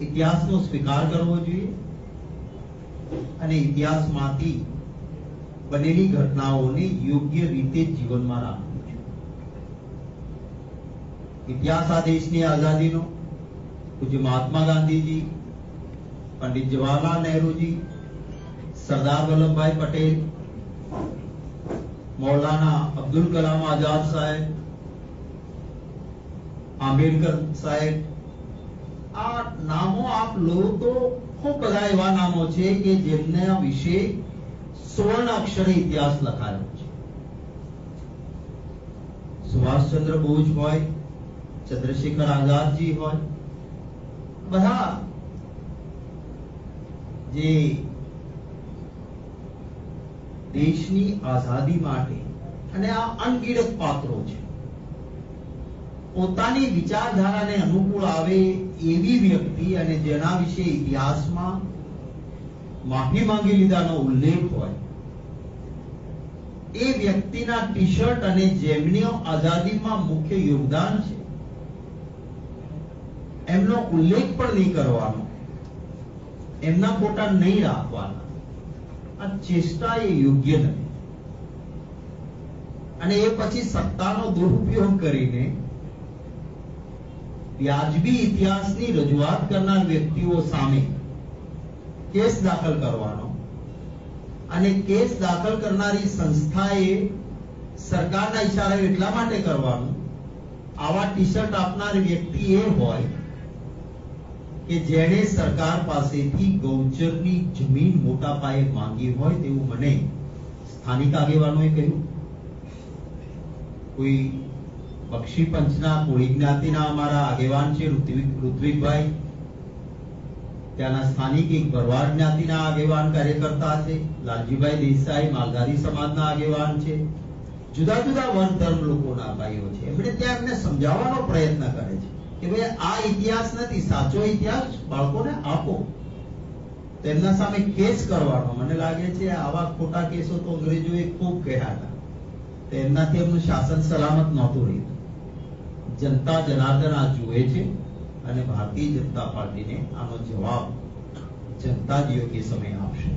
ઇતિહાસનો સ્વીકાર કરવો જોઈએ અને ઇતિહાસમાંથી બનેલી ઘટનાઓને યોગ્ય રીતે જીવનમાં રાખવું જોઈએ. ઇતિહાસ આ દેશની આઝાદીનો, પૂજ્ય મહાત્મા ગાંધીજી, પંડિત જવાહરલાલ નહેરુજી, સરદાર વલ્લભભાઈ પટેલ, મૌલાના અબ્દુલ કલામ આઝાદ સાહેબ, આંબેડકર સાહેબ આ નામો આપ લો તો ખૂબ બધા એવા નામો છે કે જેમના વિશે સુવર્ણ અક્ષરે ઇતિહાસ લખાયો છે. સુભાષચંદ્ર બોઝ હોય, ચંદ્રશેખર આઝાદજી હોય, બધા જે દેશની આઝાદી માટે અને આ અનગિનત પાત્રો છે. પોતાની વિચારધારાને અનુકૂળ આવે એવી વ્યક્તિ અને જેના વિશે ઇતિહાસમાં માફી માંગી લીધાનો ઉલ્લેખ હોય, એ વ્યક્તિના ટી અને જેમની આઝાદીમાં મુખ્ય યોગદાન છે. એમનો ઉલ્લેખ પણ નહીં કરવાનો, એમના ફોટા નહીં રાખવાના. આ ચેષ્ટા એ યોગ્ય નથી. અને એ પછી સત્તાનો દુરુપયોગ કરીને વ્યાજબી ઇતિહાસની રજૂઆત કરનાર વ્યક્તિઓ સામે કેસ દાખલ કરવાનો અને કેસ દાખલ કરનારી સંસ્થાએ સરકારના ઈશારે એટલા માટે કરવાનું, આવા ટી શર્ટ આપનાર વ્યક્તિ એ હોય કે જેણે સરકાર પાસેથી ગૌચરની જમીન મોટા પાયે માંગી હોય તેવું મને સ્થાનિક આગેવાનોએ કહ્યું. કોઈ બક્ષી પંચના કોળી જ્ઞાતિના અમારા આગેવાન છે ઋત્વિકભાઈ. ત્યાંના સ્થાનિક એક ભરવાડ જ્ઞાતિના આગેવાન કાર્યકર્તા છે. લાલજીભાઈ દેસાઈ, માલધારી સમાજના આગેવાન છે. જુદા જુદા વર્ગ ધર્મ લોકોના ભાઈઓ છે. એમણે ત્યાં એમને સમજાવવાનો પ્રયત્ન કરે છે કે ભાઈ, આ ઇતિહાસ નથી, સાચો ઇતિહાસ બાળકોને આપો. તેમના સામે કેસ કરવાનો મને લાગે છે, આવા ખોટા કેસો તો અંગ્રેજોએ ખૂબ કહ્યા હતા. તેમનાથી એમનું શાસન સલામત નહોતું રહ્યું. જનતા જનાર્દન આ જુએ છે અને ભારતીય જનતા પાર્ટીને આનો જવાબ જનતા જ યોગ્ય સમય આપશે.